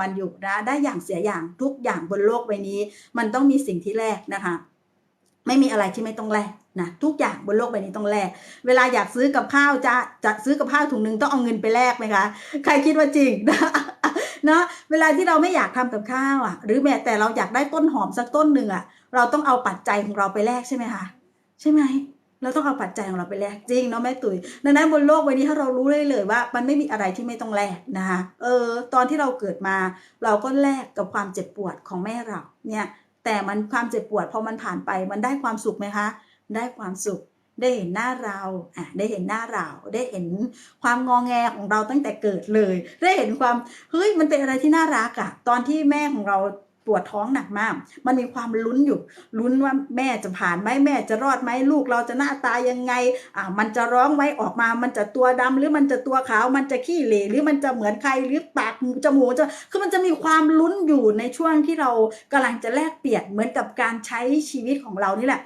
วันอยู่นะได้อย่างเสียอย่างทุกอย่างบนโลกใบนี้ มันต้องมีสิ่งที่แลกนะคะ ไม่มีอะไรที่ไม่ต้องแลกนะทุกอย่างบนโลกใบนี้ต้องแลกเวลาอยากซื้อกับข้าวจะจะซื้อกับข้าวถุงหนึ่งต้องเอาเงินไปแลกไหมคะใครคิดว่าจริงนะเนาะเวลาที่เราไม่อยากทำกับข้าวอะ หรือแม้แต่เราอยากได้ต้นหอมสักต้นหนึ่งอะเราต้องเอาปัจจัยของเราไปแลกใช่ไหมคะใช่ไหม เราต้องเอาปัจจัยของเราไปแลกจริงเนาะแม่ตุ๋ยดังนั้นบนโลกใบนี้ถ้าเรารู้ได้เลยว่า มันไม่มีอะไรที่ไม่ต้องแลกนะคะเออ ตอนที่เราเกิดมา เราก็แลกกับความเจ็บปวดของแม่เราเนี่ยแต่มันความเจ็บปวดพอมันผ่านไปมันได้ความสุขไหมคะ ได้ความสุขได้เห็นหน้าเราอะได้เห็นหน้าเรา ได้เห็นความงองแงของเราตั้งแต่เกิดเลย ได้เห็นความ เฮ้ย มันเป็นอะไรที่น่ารักอะตอนที่แม่ของเรา ปวดท้องหนักมาก มันมีความลุ้นอยู่ ลุ้นว่าแม่จะผ่านไหมแม่จะรอดไหมลูกเราจะหน้าตายังไง อ่า มันจะร้องไว้ออกมา มันจะตัวดำหรือมันจะตัวขาว มันจะขี้เหร่หรือมันจะเหมือนใครหรือปากจมูกจะ คือมันจะมีความลุ้นอยู่ในช่วงที่เรากำลังจะแลกเปลี่ยนเหมือนกับการใช้ชีวิตของเรานี่แหละ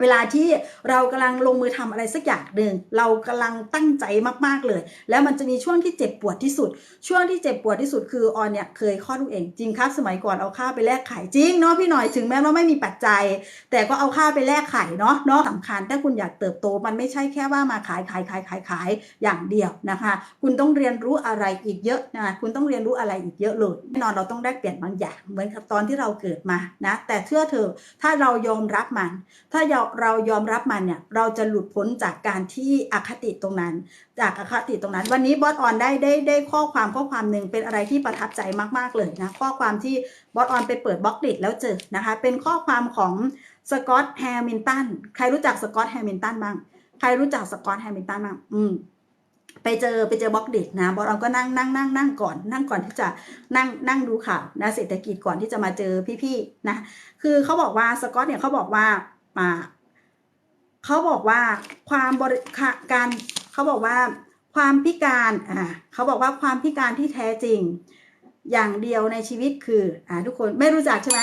เวลาที่เรากำลังลงมือทำอะไรสักอย่างหนึ่งเรากำลังตั้งใจมากๆเลย แล้วมันจะมีช่วงที่เจ็บปวดที่สุด ช่วงที่เจ็บปวดที่สุดคือออนเนี่ยเคยคลอดลูกเองจริงครับ สมัยก่อนเอาข้าวไปแลกไข่จริงเนาะพี่หน่อยถึงแม้ว่าไม่มีปัจจัย แต่ก็เอาข้าวไปแลกไข่เนาะเนาะสำคัญถ้าคุณอยากเติบโตมันไม่ใช่แค่ว่ามาขายขายขายขายขายอย่างเดียวนะคะ คุณต้องเรียนรู้อะไรอีกเยอะนะคุณต้องเรียนรู้อะไรอีกเยอะเลยแน่นอนเราต้องแลกเปลี่ยนบางอย่างเหมือนกับตอนที่เราเกิดมานะแต่เชื่อเถอะถ้าเรายอมรับมัน ถ้าเราเรายอมรับมันเนี่ยเราจะหลุดพ้นจากการที่อคติตรงนั้น จากอคติตรงนั้น วันนี้บอสออนได้ได้ได้ข้อความข้อความหนึ่งเป็นอะไรที่ประทับใจมากๆเลยนะข้อความที่บอสออนไปเปิดบล็อกดิแล้วเจอนะคะเป็นข้อความของสกอตแฮมิลตันใครรู้จักสกอตแฮมิลตันบ้างใครรู้จักสกอตแฮมิลตันบ้างอืมไปเจอไปเจอบล็อกเด็กนะบอสออนก็นั่งนั่งนั่งนั่งก่อน นั่งก่อนที่จะนั่งนั่งดูข่าวนะเศรษฐกิจก่อนที่จะมาเจอพี่ๆนะ คือเขาบอกว่าสกอตเนี่ยเขาบอกว่ามา เขาบอกว่าความบริการเขาบอกว่าความพิการอ่าเขาบอกว่าความพิการที่แท้จริง อย่างเดียวในชีวิตคืออ่าทุกคนไม่รู้จักใช่ไหม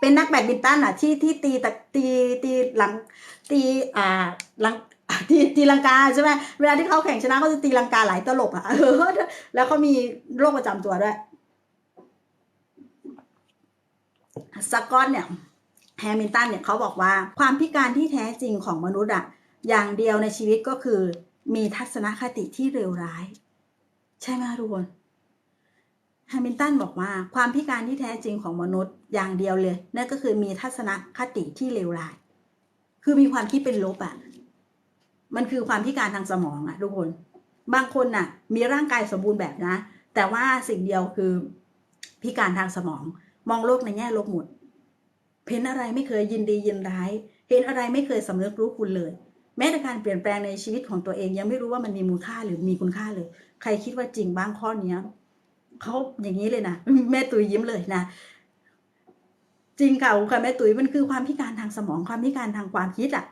เป็นนักแบดมินตันอะที่ที่ตีตะตีตีหลังตีอ่าหลังตีตีลังกาใช่ไหมเวลาที่เขาแข่งชนะเขาจะตีลังกาหลายตลบอะเออแล้วเขามีโรคประจำตัวด้วยสกอตเนี่ย แฮมิลตันเนี่ยเขาบอกว่าความพิการที่แท้จริงของมนุษย์อะอย่างเดียวในชีวิตก็คือมีทัศนคติที่เลวร้าย ใช่ไหมคะทุกคนแฮมิลตันบอกว่าความพิการที่แท้จริงของมนุษย์อย่างเดียวเลยนั่นก็คือมีทัศนคติที่เลวร้าย คือมีความคิดเป็นลบอะมันคือความพิการทางสมองอะทุกคน บางคนน่ะ มีร่างกายสมบูรณ์แบบนะ แต่ว่าสิ่งเดียวคือพิการทางสมอง มองโลกในแง่ลบหมด เห็นอะไรไม่เคยยินดียินร้าย เห็นอะไรไม่เคยสำนึกรู้คุณเลย แม้แต่การเปลี่ยนแปลงในชีวิตของตัวเองยังไม่รู้ว่ามันมีมูลค่าหรือมีคุณค่าเลย ใครคิดว่าจริงบ้างข้อเนี้ยเขาอย่างนี้เลยนะแม่ตุยยิ้มเลยนะจริงค่ะค่ะแม่ตุ๋ยมันคือความพิการทางสมองความพิการทางความคิดอะ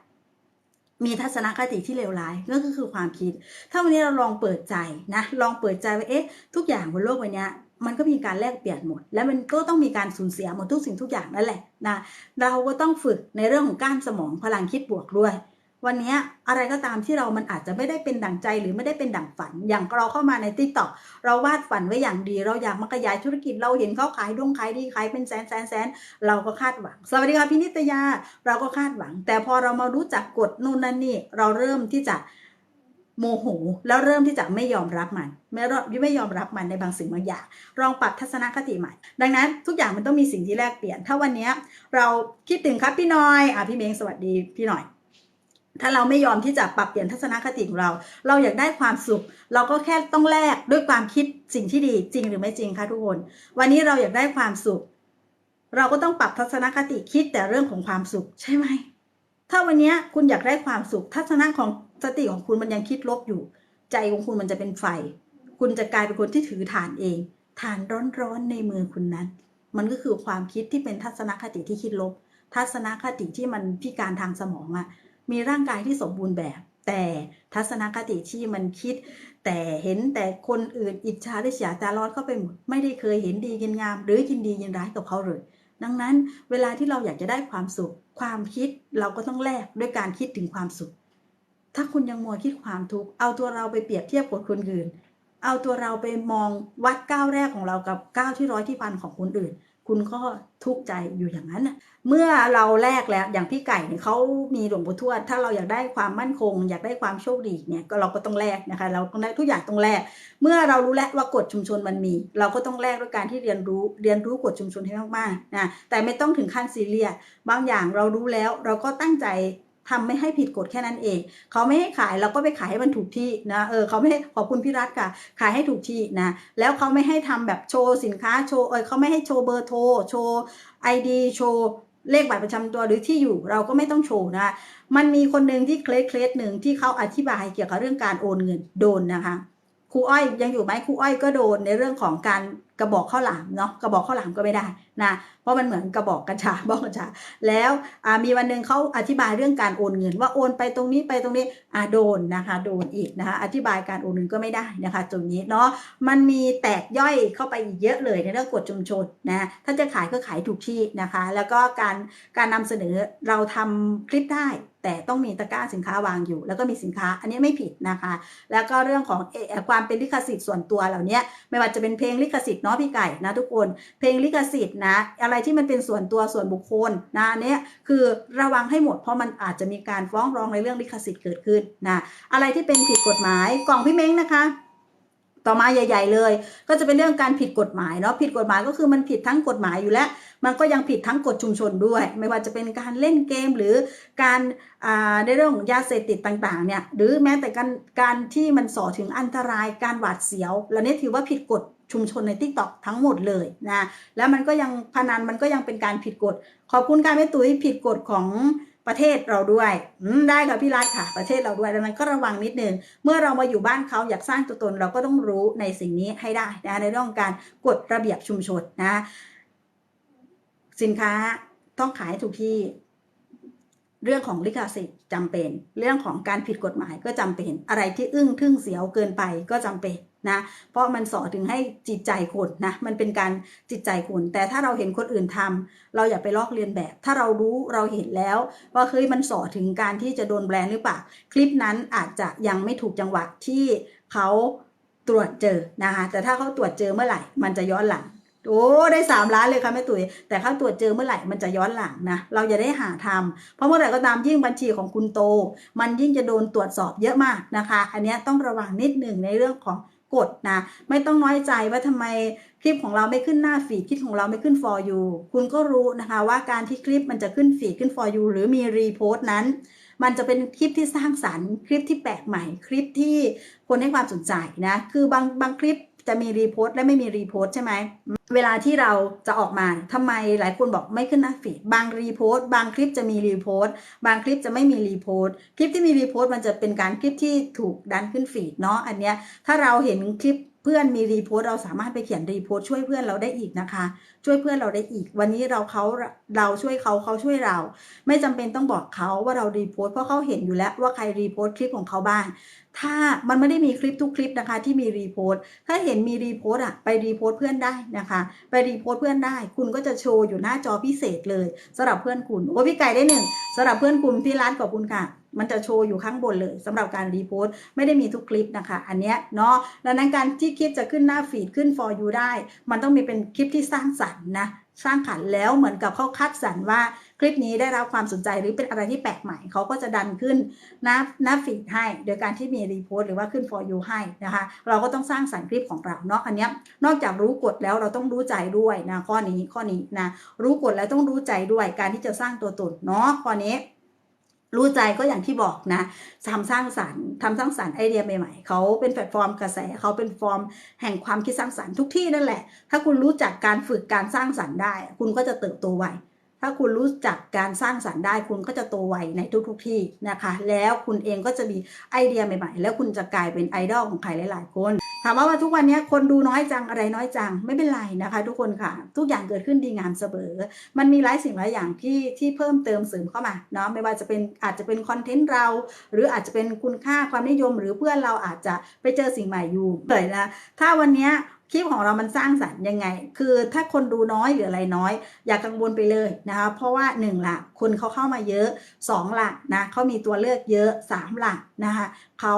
มีทัศนคติที่เลวร้ายนั่นก็คือความคิด ถ้าวันนี้เราลองเปิดใจนะ ลองเปิดใจว่าเอ๊ะ ทุกอย่างบนโลกใบนี้ มันก็มีการแลกเปลี่ยนหมด และมันก็ต้องมีการสูญเสียหมดทุกสิ่งทุกอย่างนั่นแหละนะเราก็ต้องฝึกในเรื่องของก้านสมองพลังคิดบวกด้วย วันนี้อะไรก็ตามที่เรามันอาจจะไม่ได้เป็นดั่งใจหรือไม่ได้เป็นดั่งฝัน อย่างเราเข้ามาในติ๊กต็อกเราวาดฝันไว้อย่างดี เราอยากมาขยายธุรกิจเราเห็นเขาขายดวงขายดีขายเป็นแสนแสนแสนเราก็คาดหวัง สวัสดีค่ะพี่นิตยาเราก็คาดหวัง แต่พอเรามารู้จักกฎนู่นนั่นนี่เราเริ่มที่จะ โมโหแล้วเริ่มที่จะไม่ยอมรับมันไม่รอไม่ยอมรับมันในบางสิ่งบางอย่างลองปรับทัศนคติใหม่ ดังนั้นทุกอย่างมันต้องมีสิ่งที่แลกเปลี่ยน ถ้าวันนี้เราคิดถึงครับพี่น้อยอะพี่เมงสวัสดีพี่หน่อย ถ้าเราไม่ยอมที่จะปรับเปลี่ยนทัศนคติของเรา เราอยากได้ความสุข เราก็แค่ต้องแลกด้วยความคิดสิ่งที่ดีจริงหรือไม่จริงคะทุกคน วันนี้เราอยากได้ความสุข เราก็ต้องปรับทัศนคติคิดแต่เรื่องของความสุขใช่ไหมถ้าวันนี้คุณอยากได้ความสุขทัศนะของ สติของคุณมันยังคิดลบอยู่ ใจของคุณมันจะเป็นไฟ คุณจะกลายเป็นคนที่ถือฐานเองฐานร้อนๆในมือคุณนั้น มันก็คือความคิดที่เป็นทัศนคติที่คิดลบ ทัศนคติที่มันพิการทางสมองอะมีร่างกายที่สมบูรณ์แบบ แต่ทัศนคติที่มันคิด แต่เห็นแต่คนอื่นอิจฉาริษยาตาร้อนเข้าไปหมดไม่ได้เคยเห็นดีกินงาม หรือยินดียินร้ายกับเขาเลย ดังนั้นเวลาที่เราอยากจะได้ความสุข ความคิดเราก็ต้องแลกด้วยการคิดถึงความสุข ถ้าคุณยังมัวคิดความทุกข์เอาตัวเราไปเปรียบเทียบกับคนอื่น เอาตัวเราไปมองวัดก้าวแรกของเรากับก้าวที่ร้อยที่พันของคนอื่น คุณก็ทุกข์ใจอยู่อย่างนั้นเมื่อเราแลกแล้วอย่างพี่ไก่เนี่ยเขามีหลวงปู่ทวด ถ้าเราอยากได้ความมั่นคง อยากได้ความโชคดีเนี่ยก็เราก็ต้องแลกนะคะ เราต้องได้ทุกอย่างต้องแลกเมื่อเรารู้แล้วว่ากฎชุมชนมันมี เราก็ต้องแลกด้วยการที่เรียนรู้เรียนรู้กฎชุมชนให้มากๆนะแต่ไม่ต้องถึงขั้นซีเรียสบางอย่างเรารู้แล้วเราก็ตั้งใจ ทำไม่ให้ผิดกฎแค่นั้นเอง เขาไม่ให้ขายเราก็ไปขายให้มันถูกที่นะเออเขาไม่ให้ขอบคุณพี่รัฐค่ะ ขายให้ถูกที่นะแล้วเขาไม่ให้ทำแบบโชว์สินค้าโชว์เออเขาไม่ให้โชว์เบอร์โทรโชว์ไอดีโชว์เลขบัตรประจำตัวหรือที่อยู่เราก็ไม่ต้องโชว์นะมันมีคนหนึ่งที่เคลสเคลสหนึ่งที่เขาอธิบายเกี่ยวกับเรื่องการโอนเงินโดนนะคะครูอ้อยยังอยู่ไหมครูอ้อยก็โดนในเรื่องของการ กระบอกข้าวหลามเนาะกระบอกข้าวหลามก็ไม่ได้นะเพราะมันเหมือนกระบอกกัญชาบอกกัญชาแล้วมีวันหนึ่งเขาอธิบายเรื่องการโอนเงิน ว่าโอนไปตรงนี้ไปตรงนี้อ่าโดนนะคะโดนอีกนะคะอธิบายการโอนเงินก็ไม่ได้นะคะตรงนี้เนาะมันมีแตกย่อยเข้าไปอีกเยอะเลยในเรื่องกฎชุมชนนะถ้าจะขายก็ขายถูกที่นะคะ แล้วก็การการนำเสนอเราทำคลิปได้แต่ต้องมีตะกร้าสินค้าวางอยู่ แล้วก็มีสินค้าอันนี้ไม่ผิดนะคะ แล้วก็เรื่องของความเป็นลิขสิทธิ์ส่วนตัวเหล่านี้ไม่ว่าจะเป็นเพลงลิขสิทธิ์เนาะพี่ไก่นะทุกคน เพลงลิขสิทธิ์นะ อะไรที่มันเป็นส่วนตัวส่วนบุคคลนะอันเนี้ยคือระวังให้หมดเพราะมันอาจจะมีการฟ้องร้องในเรื่องลิขสิทธิ์เกิดขึ้นนะอะไรที่เป็นผิดกฎหมายกล่องพี่เม้งนะคะต่อมาใหญ่ ๆ เลย ก็จะเป็นเรื่องการผิดกฎหมายเนาะผิดกฎหมายก็คือมันผิดทั้งกฎหมายอยู่แล้ว มันก็ยังผิดทั้งกฎชุมชนด้วย ไม่ว่าจะเป็นการเล่นเกมหรือการในเรื่องของยาเสพติดต่างๆเนี่ยหรือแม้แต่การการที่มันส่อถึงอันตรายการหวาดเสียวแล้วนี่ถือว่าผิดกฎ ชุมชนใน t ิ k t o k ทั้งหมดเลยนะแล้วมันก็ยังพนันมันก็ยังเป็นการผิดกฎ ขอบคุณการแม่ตุ้ยผิดกฎของประเทศเราด้วยได้ค่ะพี่รัฐค่ะ ประเทศเราด้วยดังนั้นก็ระวังนิดนึง เมื่อเรามาอยู่บ้านเขาอยากสร้างตัวตน เราก็ต้องรู้ในสิ่งนี้ให้ได้นะในเรื่องของการกฎระเบียบชุมชนนะ สินค้าต้องขายถูกที่เรื่องของลิขสิทธิ์จำเป็น เรื่องของการผิดกฎหมายก็จำเป็น อะไรที่อึ้งทึ่งเสียวเกินไปก็จำเป็น นะเพราะมันสอนถึงให้จิตใจคนนะมันเป็นการจิตใจคน แต่ถ้าเราเห็นคนอื่นทำเราอย่าไปลอกเลียนแบบ ถ้าเรารู้เราเห็นแล้ว ว่าเฮ้ยมันสอนถึงการที่จะโดนแบรนด์หรือเปล่าคลิปนั้นอาจจะยังไม่ถูกจังหวะที่เขาตรวจเจอนะคะแต่ถ้าเขาตรวจเจอเมื่อไหร่ มันจะย้อนหลังโอ้ได้สามล้านเลยค่ะแม่ตุ๋ยแต่เขาตรวจเจอเมื่อไหร่มันจะย้อนหลังนะเราอย่าได้หาทำเพราะเมื่อไหร่ก็ตามยิ่งบัญชีของคุณโต มันยิ่งจะโดนตรวจสอบเยอะมากนะคะ อันนี้ต้องระวังนิดหนึ่งในเรื่องของ กฎนะ ไม่ต้องน้อยใจว่าทำไมคลิปของเราไม่ขึ้นหน้าฟีดคลิปของเราไม่ขึ้น for you คุณก็รู้นะคะว่าการที่คลิปมันจะขึ้นฟีดขึ้น for you หรือมีรีโพสต์นั้น มันจะเป็นคลิปที่สร้างสรรค์ คลิปที่แปลกใหม่ คลิปที่คนให้ความสนใจนะ คือบางบางคลิป จะมีรีโพสต์และไม่มีรีโพสต์ใช่ไหม เวลาที่เราจะออกมาทำไมหลายคนบอกไม่ขึ้นหน้าฟีดบางรีโพสต์บางคลิปจะมีรีโพสต์บางคลิปจะไม่มีรีโพสต์คลิปที่มีรีโพสต์มันจะเป็นการคลิปที่ถูกดันขึ้นฟีดเนาะอันเนี้ยถ้าเราเห็นคลิปเพื่อนมีรีโพสต์เราสามารถไปเขียนรีโพสต์ช่วยเพื่อนเราได้อีกนะคะ ช่วยเพื่อนเราได้อีก วันนี้เราเขาเราช่วยเขาเขาช่วยเรา ไม่จำเป็นต้องบอกเขาว่าเรารีโพสต์เพราะเขาเห็นอยู่แล้วว่าใครรีโพสต์คลิปของเขาบ้าง ถ้ามันไม่ได้มีคลิปทุกคลิปนะคะ ที่มีรีโพสต์ถ้าเห็นมีรีโพสต์อะไปรีโพสต์เพื่อนได้นะคะ ไปรีโพสต์เพื่อนได้ คุณก็จะโชว์อยู่หน้าจอพิเศษเลยสำหรับเพื่อนคุณโอ้พี่ไก่ได้หนึ่งสำหรับเพื่อนคุณพี่รัฐขอบคุณค่ะมันจะโชว์อยู่ข้างบนเลยสำหรับการรีโพสต์ไม่ได้มีทุกคลิปนะคะ อันเนี้ยเนาะดังนั้นการที่คลิปจะขึ้นหน้าฟีดขึ้น for you ได้ มันต้องมีเป็นคลิปที่สร้างสรรค์นะสร้างขันแล้วเหมือนกับเขาคัดสรรว่าคลิปนี้ได้รับความสนใจหรือเป็นอะไรที่แปลกใหม่เขาก็จะดันขึ้นหน้าหน้าฟีดให้ โดยการที่มีรีโพสต์หรือว่าขึ้น for you ให้นะคะ เราก็ต้องสร้างสรรค์คลิปของเราเนาะอันเนี้ยนอกจากรู้กฎแล้วเราต้องรู้ใจด้วยนะข้อนี้ข้อนี้นะรู้กฎแล้วต้องรู้ใจด้วยการที่จะสร้างตัวตนเนาะข้อนี้ รู้ใจก็อย่างที่บอกนะทำสร้างสรรค์ทำสร้างสรรค์ไอเดียใหม่ๆเขาเป็นแพลตฟอร์มกระแสเขาเป็นฟอร์มแห่งความคิดสร้างสรรค์ทุกที่นั่นแหละ ถ้าคุณรู้จักการฝึกการสร้างสรรค์ได้ คุณก็จะเติบโตไว ถ้าคุณรู้จักการสร้างสรรค์ได้คุณก็จะโตไวในทุกๆที่นะคะ แล้วคุณเองก็จะมีไอเดียใหม่ๆ แล้วคุณจะกลายเป็นไอดอลของใครหลายๆคนถามว่าทุกวันนี้คนดูน้อยจังอะไรน้อยจังไม่เป็นไรนะคะ ทุกคนค่ะ ทุกอย่างเกิดขึ้นดีงามเสมอมันมีหลายสิ่งหลายอย่างที่ที่เพิ่มเติมเสริมเข้ามาเนาะไม่ว่าจะเป็นอาจจะเป็นคอนเทนต์เรา หรืออาจจะเป็นคุณค่าความนิยม หรือเพื่อนเราอาจจะไปเจอสิ่งใหม่อยู่เลยนะถ้าวันนี้ คลิปของเรามันสร้างสรรค์ยังไง คือถ้าคนดูน้อยหรืออะไรน้อย อย่ากังวลไปเลยนะคะ เพราะว่าหนึ่งละคนเขาเข้ามาเยอะสองละนะเขามีตัวเลือกเยอะสามละนะคะเขา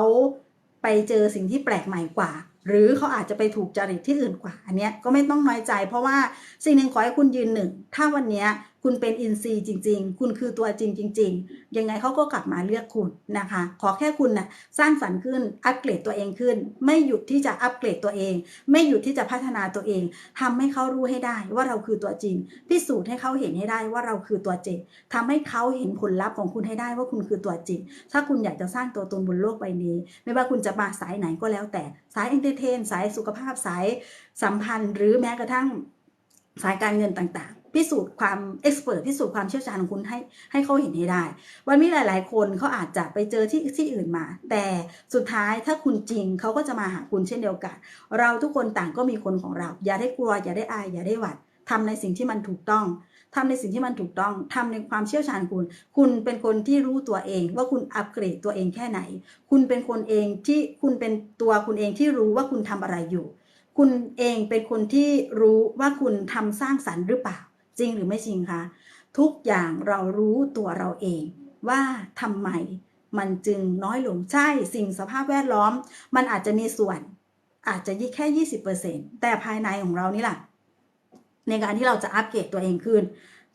ไปเจอสิ่งที่แปลกใหม่กว่า หรือเขาอาจจะไปถูกจริตที่อื่นกว่า อันเนี้ยก็ไม่ต้องน้อยใจ เพราะว่าสิ่งหนึ่งขอให้คุณยืนหนึ่ง ถ้าวันเนี้ย คุณเป็นอินซีย์จริง ๆ คุณคือตัวจริงจริง ๆ ยังไงเขาก็กลับมาเลือกคุณนะคะ ขอแค่คุณนะ่ะสร้างสรรค์ขึ้น อัปเกรดตัวเองขึ้น ไม่หยุดที่จะอัปเกรดตัวเอง ไม่หยุดที่จะพัฒนาตัวเองทำให้เขารู้ให้ได้ว่าเราคือตัวจริง พิสูจน์ให้เขาเห็นให้ได้ว่าเราคือตัวจริงทำให้เขาเห็นผลลัพธ์ของคุณให้ได้ว่าคุณคือตัวจริง ถ้าคุณอยากจะสร้างตัวตนบนโลกใบนี้ ไม่ว่าคุณจะมาสายไหนก็แล้วแต่ สายเอนเตอร์เทน สายสุขภาพ สายสัมพันธ์ หรือแม้กระทั่งสายการเงินต่างๆ พิสูจน์ความเอ็กซ์เพรสพิสูจน์ความเชี่ยวชาญของคุณให้ให้เขาเห็นให้ได้ วันนี้หลาย ๆ คนเขาอาจจะไปเจอที่ที่อื่นมา แต่สุดท้ายถ้าคุณจริงเขาก็จะมาหาคุณเช่นเดียวกัน เราทุกคนต่างก็มีคนของเรา อย่าได้กลัว อย่าได้อาย อย่าได้หวัดทำในสิ่งที่มันถูกต้องทำในสิ่งที่มันถูกต้องทำในความเชี่ยวชาญคุณ คุณเป็นคนที่รู้ตัวเอง ว่าคุณอัปเกรดตัวเองแค่ไหน คุณเป็นคนเองที่คุณเป็นตัวคุณเองที่รู้ว่าคุณทำอะไรอยู่ คุณเองเป็นคนที่รู้ว่าคุณทำสร้างสรรค์หรือเปล่า จริงหรือไม่จริงคะทุกอย่างเรารู้ตัวเราเอง ว่าทำไมมันจึงน้อยลงใช่สิ่งสภาพแวดล้อม มันอาจจะมีส่วนอาจจะยี่แค่ 20%แต่ภายในของเรานี่แหละในการที่เราจะอัปเกรดตัวเองขึ้น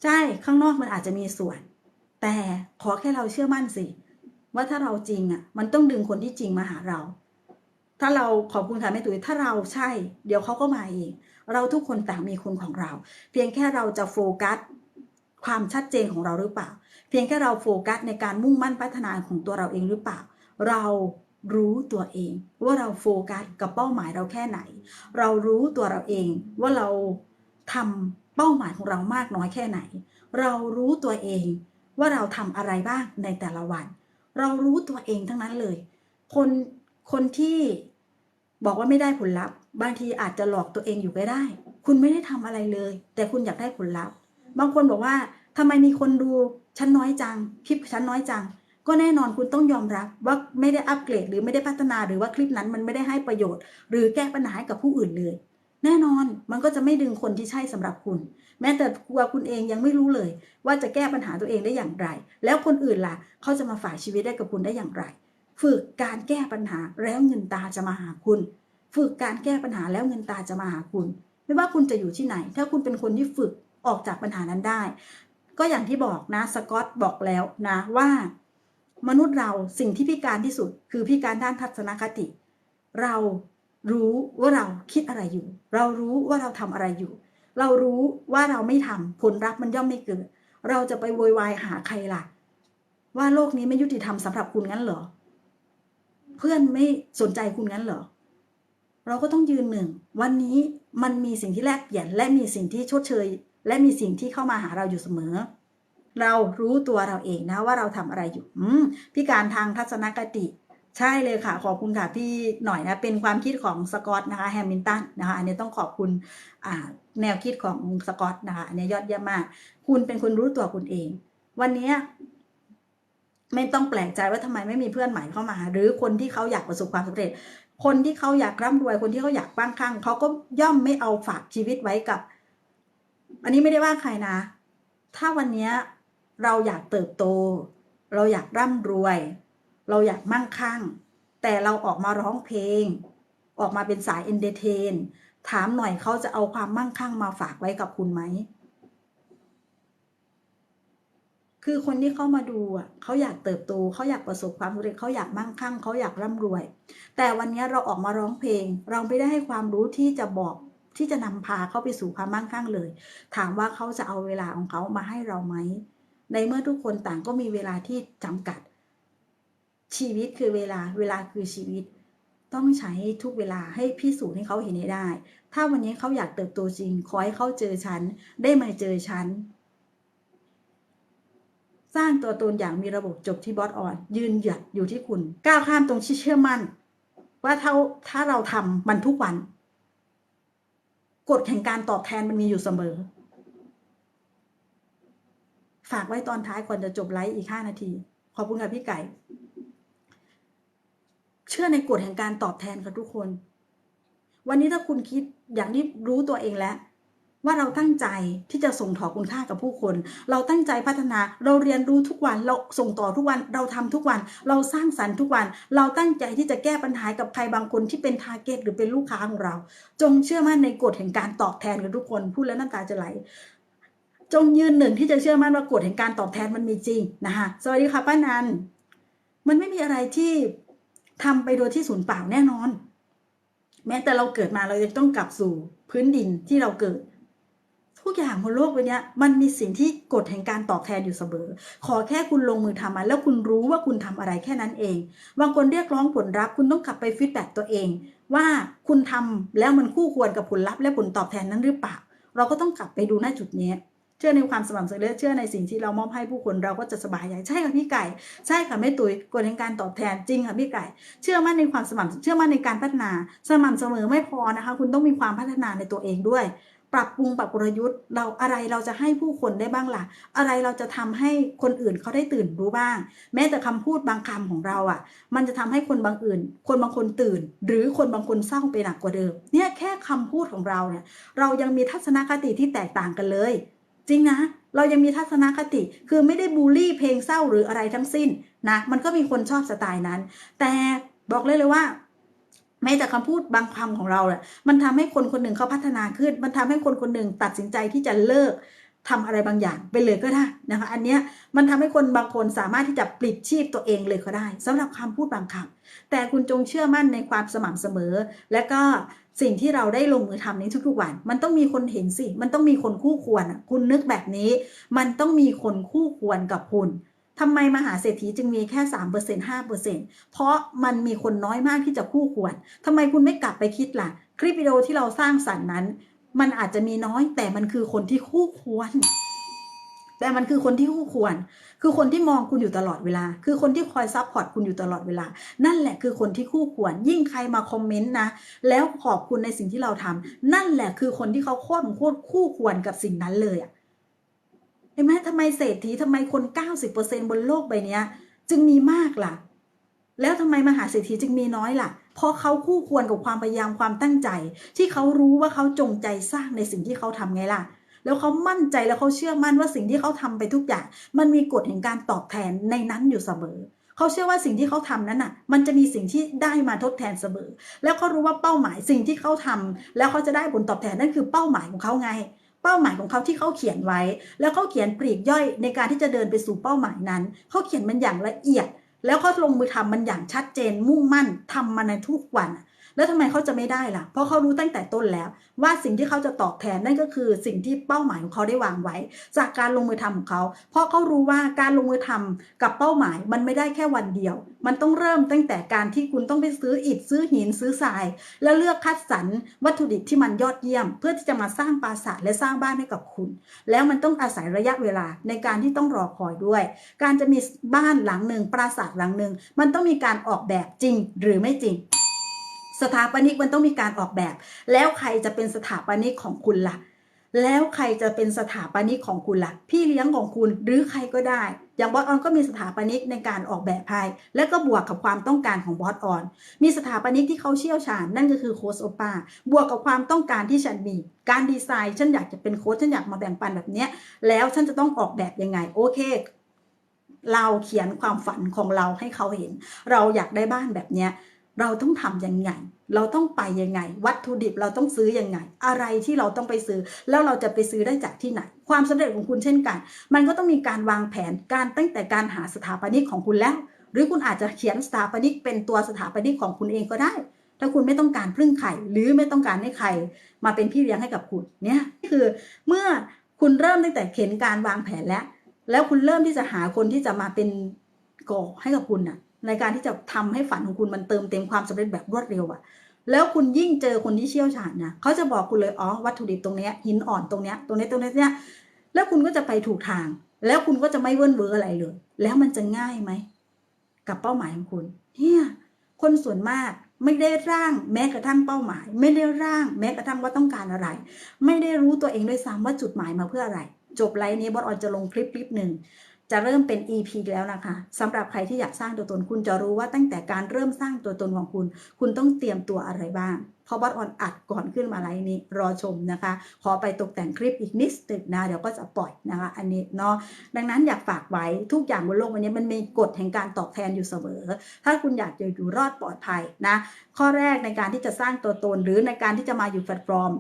ใช่ข้างนอกมันอาจจะมีส่วน แต่ขอแค่เราเชื่อมั่นสิ ว่าถ้าเราจริงอะ มันต้องดึงคนที่จริงมาหาเรา ถ้าเราขอบคุณค่ะแม่ตุ๋ยถ้าเราใช่ เดี๋ยวเขาก็มาเอง เราทุกคนต่างมีคนของเรา เพียงแค่เราจะโฟกัสความชัดเจนของเราหรือเปล่า เพียงแค่เราโฟกัสในการมุ่งมั่นพัฒนาของตัวเราเองหรือเปล่า เรารู้ตัวเอง ว่าเราโฟกัสกับเป้าหมายเราแค่ไหน เรารู้ตัวเราเองว่าเราทำเป้าหมายของเรามากน้อยแค่ไหน เรารู้ตัวเองว่าเราทำอะไรบ้างในแต่ละวัน เรารู้ตัวเองทั้งนั้นเลย คนคนที่บอกว่าไม่ได้ผลลัพธ์ บางทีอาจจะหลอกตัวเองอยู่ก็ได้ คุณไม่ได้ทำอะไรเลย แต่คุณอยากได้ผลลัพธ์ บางคนบอกว่าทำไมมีคนดูฉันน้อยจัง คลิปฉันน้อยจัง ก็แน่นอนคุณต้องยอมรับว่าไม่ได้อัปเกรดหรือไม่ได้พัฒนาหรือว่าคลิปนั้นมันไม่ได้ให้ประโยชน์ หรือแก้ปัญหาให้กับผู้อื่นเลย แน่นอนมันก็จะไม่ดึงคนที่ใช่สำหรับคุณ แม้แต่ตัวคุณเองยังไม่รู้เลย ว่าจะแก้ปัญหาตัวเองได้อย่างไร แล้วคนอื่นล่ะเขาจะมาฝ่ายชีวิตได้กับคุณได้อย่างไร ฝึกการแก้ปัญหาแล้วเงินตาจะมาหาคุณ ฝึกการแก้ปัญหาแล้วเงินตาจะมาหาคุณ ไม่ว่าคุณจะอยู่ที่ไหน ถ้าคุณเป็นคนที่ฝึกออกจากปัญหานั้นได้ ก็อย่างที่บอกนะสกอตบอกแล้วนะว่า มนุษย์เราสิ่งที่พิการที่สุด คือพิการด้านทัศนคติ เรารู้ว่าเราคิดอะไรอยู่ เรารู้ว่าเราทำอะไรอยู่ เรารู้ว่าเราไม่ทำผลลัพธ์มันย่อมไม่เกิด เราจะไปโวยวายหาใครล่ะ ว่าโลกนี้ไม่ยุติธรรมสำหรับคุณงั้นเหรอ เพื่อนไม่สนใจคุณงั้นเหรอ เราก็ต้องยืนหนึ่ง วันนี้มันมีสิ่งที่แลกเปลี่ยน และมีสิ่งที่ชดเชย และมีสิ่งที่เข้ามาหาเราอยู่เสมอ เรารู้ตัวเราเองนะว่าเราทำอะไรอยู่อืมพิการทางทัศนคติ ใช่เลยค่ะ ขอบคุณค่ะพี่หน่อยนะเป็นความคิดของสกอตนะคะแฮมิลตันนะคะอันนี้ต้องขอบคุณแนวคิดของสกอตนะคะอันนี้ยอดเยี่ยมมาก คุณเป็นคนรู้ตัวคุณเอง วันนี้ไม่ต้องแปลกใจว่าทำไมไม่มีเพื่อนใหม่เข้ามา หรือคนที่เขาอยากประสบความสำเร็จ คนที่เขาอยากร่ำรวยคนที่เขาอยากบ้างคั่งเขาก็ย่อมไม่เอาฝากชีวิตไว้กับ อันนี้ไม่ได้ว่าใครนะ ถ้าวันนี้เราอยากเติบโต เราอยากร่ำรวย เราอยากมั่งคั่ง แต่เราออกมาร้องเพลง ออกมาเป็นสายเอนเตอร์เทน ถามหน่อยเขาจะเอาความมั่งคั่งมาฝากไว้กับคุณไหม คือคนที่เข้ามาดูอะเขาอยากเติบโตเขาอยากประสบความสำเร็จเขาอยากมั่งคั่งเขาอยากร่ำรวย แต่วันนี้เราออกมาร้องเพลง เราไม่ได้ให้ความรู้ที่จะบอกที่จะนำพาเขาไปสู่ความมั่งคั่งเลย ถามว่าเขาจะเอาเวลาของเขามาให้เราไหมในเมื่อทุกคนต่างก็มีเวลาที่จำกัด ชีวิตคือเวลาเวลาคือชีวิต ต้องใช้ทุกเวลาให้พิสูจน์ให้เขาเห็นได้ ถ้าวันนี้เขาอยากเติบโตจริงขอให้เขาเจอฉันได้มาเจอฉัน สร้างตัวตนอย่างมีระบบจบที่บอสออนยืนหยัดอยู่ที่คุณ ก้าวข้ามตรงที่เชื่อมั่น ว่าถ้าถ้าเราทำมันทุกวัน กฎแห่งการตอบแทนมันมีอยู่เสมอ ฝากไว้ตอนท้ายก่อนจะจบไลฟ์อีกห้านาที ขอบคุณค่ะพี่ไก่ เชื่อในกฎแห่งการตอบแทนค่ะทุกคน วันนี้ถ้าคุณคิดอย่างที่รู้ตัวเองแล้ว ว่าเราตั้งใจที่จะส่งต่อคุณค่ากับผู้คน เราตั้งใจพัฒนาเราเรียนรู้ทุกวันเราส่งต่อทุกวันเราทำทุกวัน เราสร้างสรรค์ทุกวัน เราตั้งใจที่จะแก้ปัญหากับใครบางคนที่เป็นทาร์เก็ตหรือเป็นลูกค้าของเรา จงเชื่อมั่นในกฎแห่งการตอบแทนกับทุกคนพูดแล้วน้ำตาจะไหลจงยืนหนึ่งที่จะเชื่อมั่นว่ากฎแห่งการตอบแทนมันมีจริงนะคะสวัสดีค่ะป้านันมันไม่มีอะไรที่ทำไปโดยที่สูญเปล่าแน่นอน แม้แต่เราเกิดมาเราจะต้องกลับสู่พื้นดินที่เราเกิด ทุกอย่างบนโลกใบนี้มันมีสิ่งที่กฎแห่งการตอบแทนอยู่เสมอ ขอแค่คุณลงมือทำมันแล้วคุณรู้ว่าคุณทำอะไรแค่นั้นเอง บางคนเรียกร้องผลลัพธ์คุณต้องกลับไปฟีดแบ็กตัวเอง ว่าคุณทำแล้วมันคู่ควรกับผลลัพธ์และผลตอบแทนนั้นหรือเปล่า เราก็ต้องกลับไปดูหน้าจุดนี้เชื่อในความสม่ำเสมอเชื่อในสิ่งที่เรามอบให้ผู้คนเราก็จะสบายใจใช่ค่ะพี่ไก่ ใช่ค่ะแม่ตุ๋ยกฎแห่งการตอบแทนจริงค่ะพี่ไก่ เชื่อมั่นในความสม่ำเชื่อมั่นในการพัฒนา สม่ำเสมอไม่พอนะคะ คุณต้องมีความพัฒนาในตัวเองด้วย ปรับปรุงปรับกลยุทธ์ เราอะไรเราจะให้ผู้คนได้บ้างล่ะ อะไรเราจะทำให้คนอื่นเขาได้ตื่นรู้บ้าง แม้แต่คำพูดบางคำของเราอะ มันจะทำให้คนบางอื่น คนบางคนตื่น หรือคนบางคนเศร้าไปหนักกว่าเดิม เนี่ยแค่คำพูดของเราเนี่ยเรายังมีทัศนคติที่แตกต่างกันเลย จริงนะเรายังมีทัศนคติ คือไม่ได้บูลลี่เพลงเศร้าหรืออะไรทั้งสิ้นนะ มันก็มีคนชอบสไตล์นั้น แต่บอกเลยเลยว่า แม้แต่คำพูดบางคำของเราเนี่ยมันทำให้คนคนหนึ่งเขาพัฒนาขึ้น มันทำให้คนคนหนึ่งตัดสินใจที่จะเลิกทำอะไรบางอย่างไปเลยก็ได้นะคะ อันเนี้ยมันทำให้คนบางคนสามารถที่จะปลิดชีพตัวเองเลยก็ได้สำหรับคำพูดบางคำแต่คุณจงเชื่อมั่นในความสม่ำเสมอ และก็สิ่งที่เราได้ลงมือทำในทุกๆวัน มันต้องมีคนเห็นสิ มันต้องมีคนคู่ควรคุณนึกแบบนี้ มันต้องมีคนคู่ควรกับคุณ ทำไมมหาเศรษฐีจึงมีแค่สามเปอร์เซ็นห้าเปอร์เซ็นเพราะมันมีคนน้อยมากที่จะคู่ควรทำไมคุณไม่กลับไปคิดล่ะ คลิปวิดีโอที่เราสร้างสรรค์นั้น มันอาจจะมีน้อยแต่มันคือคนที่คู่ควร แต่มันคือคนที่คู่ควร คือคนที่มองคุณอยู่ตลอดเวลา คือคนที่คอยซัพพอร์ตคุณอยู่ตลอดเวลา นั่นแหละคือคนที่คู่ควร ยิ่งใครมาคอมเมนต์นะ แล้วขอบคุณในสิ่งที่เราทำนั่นแหละคือคนที่เขาโคตรโคตรคู่ควรกับสิ่งนั้นเลยอะ เห็นไหมทำไมเศรษฐีทำไมคน 90%บนโลกใบนี้จึงมีมากล่ะ แล้วทำไมมหาเศรษฐีจึงมีน้อยล่ะ เพราะเขาคู่ควรกับความพยายามความตั้งใจ ที่เขารู้ว่าเขาจงใจสร้างในสิ่งที่เขาทำไงล่ะ แล้วเขามั่นใจแล้วเขาเชื่อมั่นว่าสิ่งที่เขาทำไปทุกอย่าง มันมีกฎแห่งการตอบแทนในนั้นอยู่เสมอเขาเชื่อว่าสิ่งที่เขาทำนั้นน่ะ มันจะมีสิ่งที่ได้มาทดแทนเสมอ แล้วเขารู้ว่าเป้าหมายสิ่งที่เขาทำแล้วเขาจะได้ผลตอบแทนนั่นคือเป้าหมายของเขาไง เป้าหมายของเขาที่เขาเขียนไว้ แล้วเขาเขียนปลีกย่อยในการที่จะเดินไปสู่เป้าหมายนั้น เขาเขียนมันอย่างละเอียด แล้วเขาลงมือทำมันอย่างชัดเจนมุ่งมั่นทำมันในทุกวัน แล้วทำไมเขาจะไม่ได้ล่ะ เพราะเขารู้ตั้งแต่ต้นแล้ว ว่าสิ่งที่เขาจะตอบแทนนั่นก็คือสิ่งที่เป้าหมายของเขาได้วางไว้ จากการลงมือทำของเขา เพราะเขารู้ว่าการลงมือทำกับเป้าหมายมันไม่ได้แค่วันเดียว มันต้องเริ่มตั้งแต่การที่คุณต้องไปซื้ออิฐซื้อหินซื้อทราย แล้วเลือกคัดสรรวัตถุดิบที่มันยอดเยี่ยม เพื่อที่จะมาสร้างปราสาทและสร้างบ้านให้กับคุณ แล้วมันต้องอาศัยระยะเวลาในการที่ต้องรอคอยด้วย การจะมีบ้านหลังหนึ่งปราสาทหลังหนึ่งมันต้องมีการออกแบบจริงหรือไม่จริง สถาปนิกมันต้องมีการออกแบบ แล้วใครจะเป็นสถาปนิกของคุณล่ะ แล้วใครจะเป็นสถาปนิกของคุณล่ะ พี่เลี้ยงของคุณหรือใครก็ได้ อย่างบอสออนก็มีสถาปนิกในการออกแบบให้แล้วก็บวกกับความต้องการของบอสออน มีสถาปนิกที่เขาเชี่ยวชาญ นั่นก็คือโค้ชโอปาบวกกับความต้องการที่ฉันมี การดีไซน์ฉันอยากจะเป็นโค้ชฉันอยากมาแบ่งปันแบบเนี้ยแล้วฉันจะต้องออกแบบยังไงโอเคเราเขียนความฝันของเราให้เขาเห็น เราอยากได้บ้านแบบเนี้ย เราต้องทำยังไง เราต้องไปยังไง วัตถุดิบเราต้องซื้อยังไง อะไรที่เราต้องไปซื้อ แล้วเราจะไปซื้อได้จากที่ไหน ความสำเร็จของคุณเช่นกัน มันก็ต้องมีการวางแผนการตั้งแต่การหาสถาปนิกของคุณแล้ว หรือคุณอาจจะเขียนสถาปนิกเป็นตัวสถาปนิกของคุณเองก็ได้ ถ้าคุณไม่ต้องการพึ่งใครหรือไม่ต้องการให้ใคร มาเป็นพี่เลี้ยงให้กับคุณเนี่ยคือเมื่อคุณเริ่มตั้งแต่เข็นการวางแผนแล้ว แล้วคุณเริ่มที่จะหาคนที่จะมาเป็นก่อให้กับคุณน่ะ ในการที่จะทำให้ฝันของคุณมันเติมเต็มความสำเร็จแบบรวดเร็วอะแล้วคุณยิ่งเจอคนที่เชี่ยวชาญนะเขาจะบอกคุณเลยอ๋อวัตถุดิบตรงเนี้ยหินอ่อนตรงเนี้ยตรงนี้ตรงนี้เนี่ยแล้วคุณก็จะไปถูกทาง แล้วคุณก็จะไม่เวิ้นเว้ออะไรเลย แล้วมันจะง่ายไหมกับเป้าหมายของคุณเนี่ยคนส่วนมากไม่ได้ร่างแม้กระทั่งเป้าหมาย ไม่ได้ร่างแม้กระทั่งว่าต้องการอะไร ไม่ได้รู้ตัวเองด้วยซ้ำว่าจุดหมายมาเพื่ออะไร จบไลน์นี้บอสออนจะลงคลิปคลิปหนึ่ง จะเริ่มเป็น EP แล้วนะคะสำหรับใครที่อยากสร้างตัวตนคุณจะรู้ว่าตั้งแต่การเริ่มสร้างตัวตนของคุณ คุณต้องเตรียมตัวอะไรบ้างเพราะบอสออนอัดก่อนขึ้นมาไลฟ์นี้รอชมนะคะ ขอไปตกแต่งคลิปอีกนิดนึงนะ เดี๋ยวก็จะปล่อยนะคะ อันนี้เนาะดังนั้นอยากฝากไว้ทุกอย่างบนโลกวันนี้มันมีกฎแห่งการตอบแทนอยู่เสมอ ถ้าคุณอยากจะอยู่รอดปลอดภัยนะ ข้อแรกในการที่จะสร้างตัวตนหรือในการที่จะมาอยู่แพลตฟอร์ม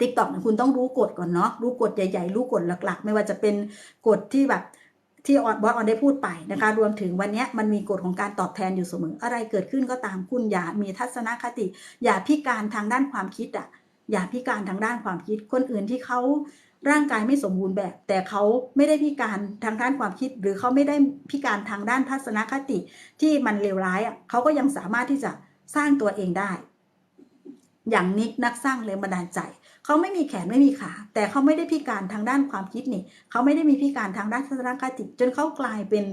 ติ๊กต็อกคุณต้องรู้กฎก่อนเนาะรู้กฎใหญ่ ๆ รู้กฎหลัก ๆ ไม่ว่าจะเป็นกฎที่แบบ ที่ออนบอสออนได้พูดไปนะคะ รวมถึงวันนี้มันมีกฎของการตอบแทนอยู่เสมอ อะไรเกิดขึ้นก็ตามคุณอย่ามีทัศนคติ อย่าพิการทางด้านความคิดอะ อย่าพิการทางด้านความคิด คนอื่นที่เขาร่างกายไม่สมบูรณ์แบบ แต่เขาไม่ได้พิการทางด้านความคิด หรือเขาไม่ได้พิการทางด้านทัศนคติที่มันเลวร้ายอะเขาก็ยังสามารถที่จะสร้างตัวเองได้ อย่างนิกนักสร้างแรงบันดาลใจ เขาไม่มีแขนไม่มีขา แต่เขาไม่ได้พิการทางด้านความคิดนี่เขาไม่ได้มีพิการทางด้านทัศนคติจนเขากลายเป็น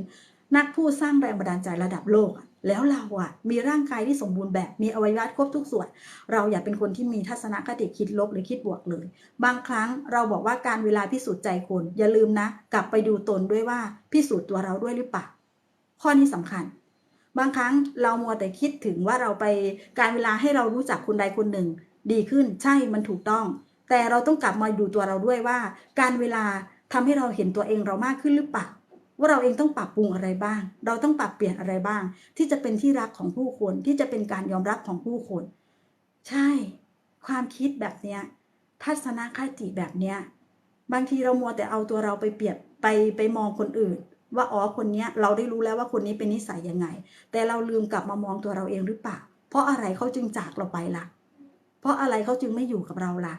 นักผู้สร้างแรงบันดาลใจระดับโลกอะแล้วเราอะมีร่างกายที่สมบูรณ์แบบ มีอวัยวะครบทุกส่วน เราอย่าเป็นคนที่มีทัศนคติคิดลบหรือคิดบวกเลย บางครั้งเราบอกว่าการเวลาพิสูจน์ใจคน อย่าลืมนะ กลับไปดูตนด้วยว่าพิสูจน์ตัวเราด้วยหรือเปล่า ข้อนี้สำคัญ บางครั้งเรามัวแต่คิดถึงว่าเราไปการเวลาให้เรารู้จักคนใดคนหนึ่ง ดีขึ้นใช่มันถูกต้อง แต่เราต้องกลับมาดูตัวเราด้วยว่า การเวลาทำให้เราเห็นตัวเองเรามากขึ้นหรือเปล่าว่าเราเองต้องปรับปรุงอะไรบ้าง เราต้องปรับเปลี่ยนอะไรบ้าง ที่จะเป็นที่รักของผู้คน ที่จะเป็นการยอมรับของผู้คน ใช่ ความคิดแบบเนี้ย ทัศนคติแบบเนี้ย บางทีเรามัวแต่เอาตัวเราไปเปรียบไปไปมองคนอื่น ว่าอ๋อคนเนี้ยเราได้รู้แล้วว่าคนนี้เป็นนิสัยยังไง แต่เราลืมกลับมามองตัวเราเองหรือเปล่า เพราะอะไรเขาจึงจากเราไปล่ะ เพราะอะไรเขาจึงไม่อยู่กับเราล่ะ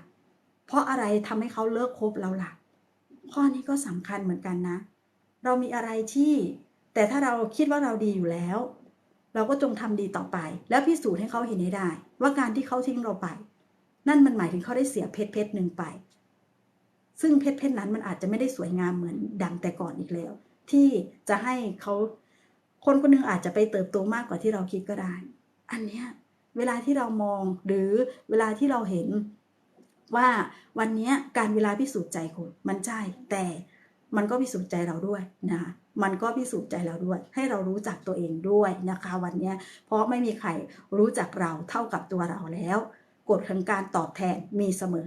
เพราะอะไรทำให้เขาเลิกคบเราล่ะ ข้อนี้ก็สำคัญเหมือนกันนะ เรามีอะไรที่ แต่ถ้าเราคิดว่าเราดีอยู่แล้ว เราก็จงทำดีต่อไป แล้วพิสูจน์ให้เขาเห็นให้ได้ ว่าการที่เขาทิ้งเราไป นั่นมันหมายถึงเขาได้เสียเพชรเพชรหนึ่งไป ซึ่งเพชรเพชรนั้นมันอาจจะไม่ได้สวยงามเหมือนดังแต่ก่อนอีกแล้ว ที่จะให้เขาคนคนหนึงอาจจะไปเติบโตมากกว่าที่เราคิดก็ได้ อันเนี้ยเวลาที่เรามองหรือเวลาที่เราเห็น ว่าวันนี้การเวลาพิสูจน์ใจคนมันใช่ แต่มันก็พิสูจน์ใจเราด้วยนะคะมันก็พิสูจน์ใจเราด้วย ให้เรารู้จักตัวเองด้วยนะคะวันนี้เพราะไม่มีใครรู้จักเราเท่ากับตัวเราแล้วกฎของการตอบแทนมีเสมอ